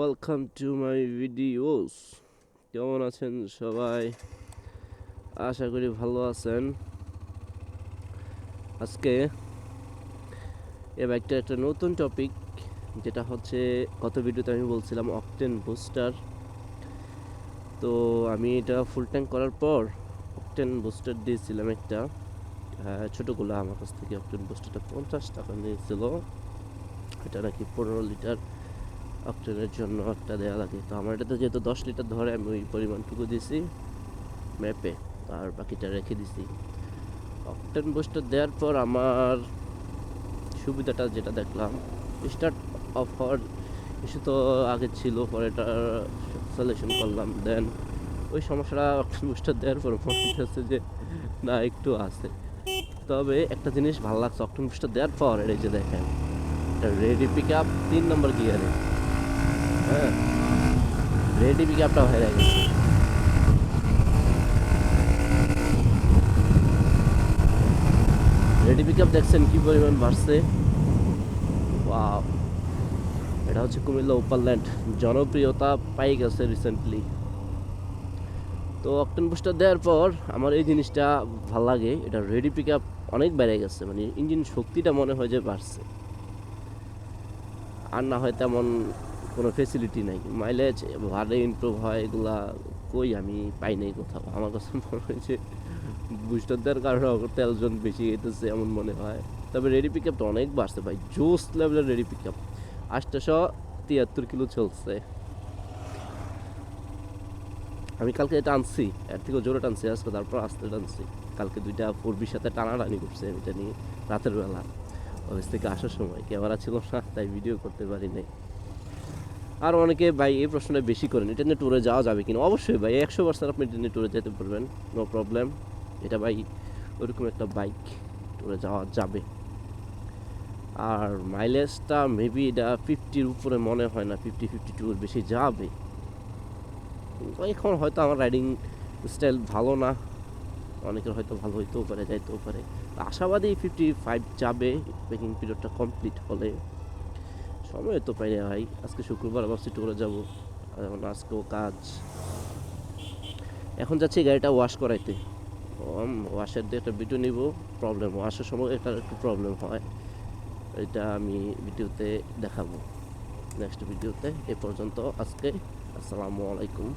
Welcome to my videos কেমন আছেন সবাই? আশা করি ভালো আছেন। আজকে এবার একটা একটা নতুন টপিক যেটা হচ্ছে গত ভিডিওতে আমি বলছিলাম অকটেন বুস্টার তো আমি এটা ফুল ট্যাঙ্ক করার পর অকটেন বুস্টার দিয়েছিলাম একটা। আহ, ছোটোগুলো আমার কাছ থেকে অকটেন বুস্টারটা পঞ্চাশ টাকা নিয়েছিল। এটা নাকি পনেরো লিটার। অক্টেনের জন্য একটা দেওয়া লাগে। তো আমার এটাতে যেহেতু দশ লিটার ধরে আমি ওই পরিমাণটুকু দিছি ম্যাপে আর বাকিটা রেখে দিছি। অক্টেন বুস্টার দেওয়ার পর আমার সুবিধাটা যেটা দেখলাম, স্টার্ট অফ হওয়ার ইস্যু তো আগে ছিল, পরে এটা সলিউশন করলাম, দেন ওই সমস্যাটা অক্টেন বুস্টার দেওয়ার পর মনে হচ্ছে যে, না, একটু আছে। তবে একটা জিনিস ভালো লাগছে, অক্টেন বুস্টার দেওয়ার পর, এই যে দেখেন রেডি পিক আপ তিন নম্বর গিয়ারে হ্যাঁ রেডি পিক হয়ে গেছে। রেডি পিক দেখছেন কি পরিমাণ বাড়ছে! এটা হচ্ছে কুমিল্লা ওপারল্যান্ড জনপ্রিয়তা পাই গেছে রিসেন্টলি তো অকটেন বুস্টার দেওয়ার পর আমার এই জিনিসটা ভালো লাগে। এটা রেডি পিক আপ অনেক বেড়ে গেছে। মানে ইঞ্জিন শক্তিটা মনে হয় যে বাড়ছে। আর না হয় তেমন কোনো ফেসিলিটি নাই। মাইলেজ ভালো ইমপ্রুভ হয়, এগুলা কই আমি পাই নাই কোথাও। আমার কাছে মনে হয় যে বুস্টার দেওয়ার কারণে তেলজন বেশি যেতেছে এমন মনে হয়। তবে রেডি পিক আপটা অনেক বাড়ছে ভাই জোস লেভেলের রেডি পিক আপ আটটাশো তিয়াত্তর কিলো চলছে। আমি কালকে এটা আনছি, এর থেকেও জোরে টানছি, আজকে তারপর আস্তে টানছি। কালকে দুইটা ফোরবির সাথে টানাটানি করছে আমি, এটা নিয়ে রাতের বেলা। অফিস থেকে আসার সময় ক্যামেরা ছিল না, তাই ভিডিও করতে পারি নাই। আর অনেকে ভাই এই প্রশ্নটা বেশি করেন, এটা নিয়ে ট্যুরে যাওয়া যাবে কিনা? অবশ্যই ভাই, একশো পার্সেন্ট আপনি এটা নিয়ে ট্যুরে যেতে পারবেন নো প্রবলেম এটা ভাই ওরকম একটা বাইক ট্যুরে যাওয়া যাবে। আর মাইলেজটা মেবি এটা ফিফটির উপরে মনে হয় না ফিফটি ফিফটি টুর বেশি যাবে। এখন হয়তো আমার রাইডিং স্টাইল ভালো না। অনেকের হয়তো ভালো হইতেও পারে, যাইতেও পারে। আশাবাদী ফিফটি ফাইভ যাবে বেকিং পিরিয়ডটা কমপ্লিট হলে। সময় তো পাই না ভাই। আজকে শুক্রবার, ভাবছি টুরে যাব। এখন আজকেও কাজ। এখন যাচ্ছি গাড়িটা ওয়াশ করাইতে। ওয়াশের দিয়ে একটা ভিডিও নিব। প্রবলেম ওয়াশের সময় এটা একটু প্রবলেম হয়। এটা আমি ভিডিওতে দেখাবো। নেক্সট ভিডিওতে এ পর্যন্ত আজকে। আসসালামু আলাইকুম।